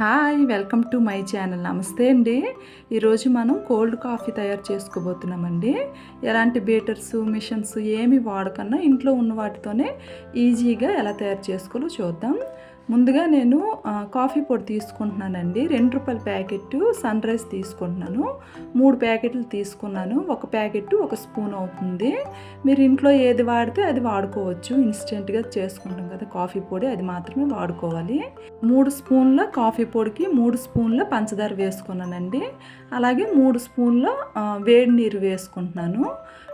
Hi welcome to my channel. నమస్తే అండి. ఈరోజు మనం కోల్డ్ కాఫీ తయారు చేసుకోబోతున్నామండి. ఎలాంటి బీటర్స్ మిషన్స్ ఏమి వాడకన్నా ఇంట్లో ఉన్న వాటితోనే ఈజీగా ఎలా తయారు చేసుకోవాలో చూద్దాం. ముందుగా నేను కాఫీ పొడి తీసుకుంటున్నానండి. రెండు రూపాయల ప్యాకెట్ సన్ రైస్ తీసుకుంటున్నాను. మూడు ప్యాకెట్లు తీసుకున్నాను. ఒక ప్యాకెట్ ఒక స్పూన్ అవుతుంది. మీరు ఇంట్లో ఏది వాడితే అది వాడుకోవచ్చు. ఇన్స్టెంట్గా చేసుకుంటాం కదా కాఫీ పొడి అది మాత్రమే వాడుకోవాలి. మూడు స్పూన్ల కాఫీ పొడికి మూడు స్పూన్ల పంచదార వేసుకున్నానండి. అలాగే మూడు స్పూన్ల వేడి నీరు వేసుకుంటున్నాను.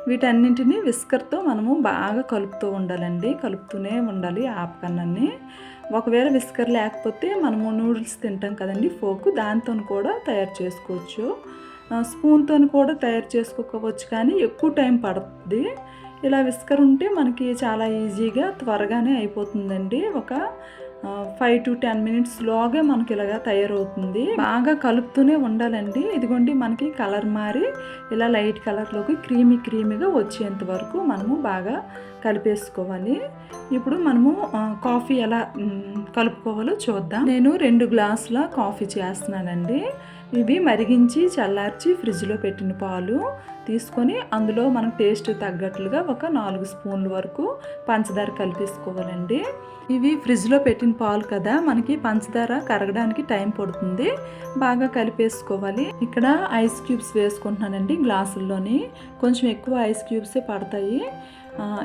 వీటన్నింటినీ విస్కర్తో మనము బాగా కలుపుతూ ఉండాలండి. కలుపుతూనే ఉండాలి ఆపకన్నాన్ని. ఒకవేళ విస్కర్ లేకపోతే మనము నూడిల్స్ తింటాం కదండి ఫోక్ దాంతో కూడా తయారు చేసుకోవచ్చు. స్పూన్తో కూడా తయారు చేసుకోవచ్చు కానీ ఎక్కువ టైం పడుతుంది ఇలా విస్కర్ ఉంటే మనకి చాలా ఈజీగా త్వరగానే అయిపోతుందండి. ఒక ఫైవ్ టు టెన్ మినిట్స్ లోగే మనకి ఇలాగా తయారవుతుంది. బాగా కలుపుతూనే ఉండాలండి. ఇదిగోండి మనకి కలర్ మారి ఇలా లైట్ కలర్లోకి క్రీమీ క్రీమీగా వచ్చేంత వరకు మనము బాగా కలిపేసుకోవాలి. ఇప్పుడు మనము కాఫీ ఎలా కలుపుకోవాలో చూద్దాం. నేను రెండు గ్లాసుల కాఫీ చేస్తున్నానండి. ఇవి మరిగించి చల్లార్చి ఫ్రిడ్జ్లో పెట్టిన పాలు తీసుకొని అందులో మనకు టేస్ట్ తగ్గట్లుగా ఒక నాలుగు స్పూన్ల వరకు పంచదార కలిపేసుకోవాలండి. ఇవి ఫ్రిడ్జ్లో పెట్టిన పాలు కదా మనకి పంచదార కరగడానికి టైం పడుతుంది. బాగా కలిపేసుకోవాలి. ఇక్కడ ఐస్ క్యూబ్స్ వేసుకుంటున్నానండి గ్లాసుల్లోని. కొంచెం ఎక్కువ ఐస్ క్యూబ్సే పడతాయి.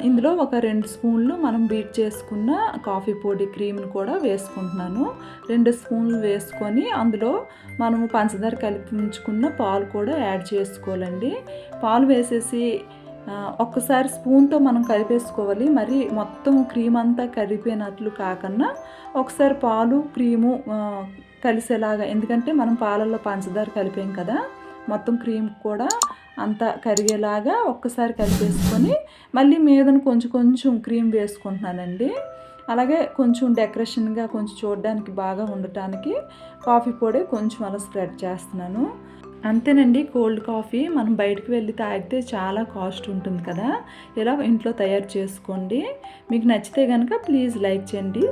ఇందులో ఒక రెండు స్పూన్లు మనం బీట్ చేసుకున్న కాఫీ పొడి క్రీమ్ని కూడా వేసుకుంటున్నాను. రెండు స్పూన్లు వేసుకొని అందులో మనము పంచదార కలిపి ఉంచుకున్న పాలు కూడా యాడ్ చేసుకోవాలండి. పాలు వేసేసి ఒక్కసారి స్పూన్తో మనం కలిపేసుకోవాలి. మరి మొత్తం క్రీమ్ అంతా కలిపినట్లు కాకుండా ఒకసారి పాలు క్రీము కలిసేలాగా. ఎందుకంటే మనం పాలల్లో పంచదార కలిపాం కదా. మొత్తం క్రీమ్ కూడా అంతా కరిగేలాగా ఒక్కసారి కలిపేసుకొని మళ్ళీ మీదన కొంచెం కొంచెం క్రీమ్ వేసుకుంటున్నానండి. అలాగే కొంచెం డెకరేషన్గా కొంచెం చూడడానికి బాగా ఉండటానికి కాఫీ పొడి కొంచెం అలా స్ప్రెడ్ చేస్తున్నాను. అంతేనండి కోల్డ్ కాఫీ మనం బయటకు వెళ్ళి తాగితే చాలా కాస్ట్ ఉంటుంది కదా. ఇలా ఇంట్లో తయారు చేసుకోండి. మీకు నచ్చితే కనుక ప్లీజ్ లైక్ చేయండి.